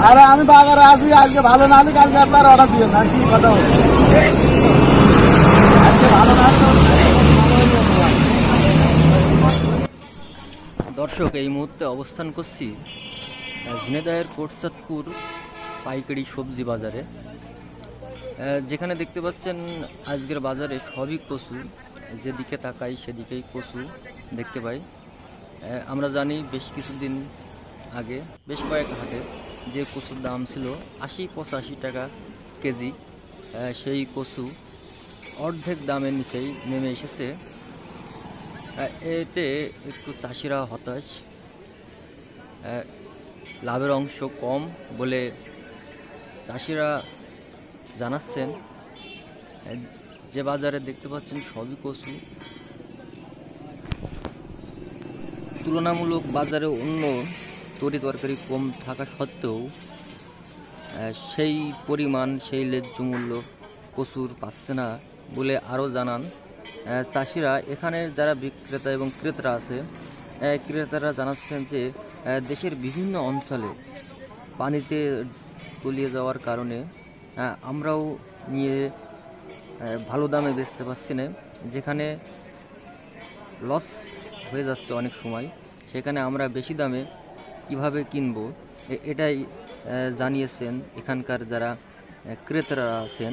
আজকে আজকে ভালো না হলে কালকে আপনার অর্ডার দিবেন না কি কথা আজকে ভালো না দর্শক এই মুহূর্তে অবস্থান করছি আহ, ঝিনাইদহের কোটচাঁদপুর পাইকারি সবজি বাজারে। যেখানে দেখতে পাচ্ছেন আজকের বাজারে সবই কচু যেদিকে তাকাই সেদিকেই কচু দেখতে পাই। আমরা জানি বেশ কিছুদিন আগে বেশ কয়েক হাটে যে কচুর দাম ছিল আশি পঁচাশি টাকা কেজি সেই কচু অর্ধেক দামের নিচেই নেমে এসেছে। এতে একটু চাষিরা হতাশ। লাভের অংশ কম বলে চাষিরা জানাচ্ছেন। যে বাজারে দেখতে পাচ্ছেন সবই কচু। তুলনামূলক বাজারে অন্য তরি তরকারি কম থাকা সত্ত্বেও সেই পরিমাণ, সেই ন্যায্য মূল্য কচুর পাচ্ছে না বলে আরও জানান চাষিরা। এখানে যারা বিক্রেতা এবং ক্রেতারা আছে ক্রেতারা জানাচ্ছেন যে দেশের বিভিন্ন অঞ্চলে পানিতে তলিয়ে যাওয়ার কারণে আমরাও নিয়ে ভালো দামে বেচতে পারছি না। যেখানে লস হয়ে যাচ্ছে অনেক সময়, সেখানে আমরা বেশি দামে কীভাবে কিনব? এটাই জানিয়েছেন এখানকার যারা ক্রেতারা আছেন।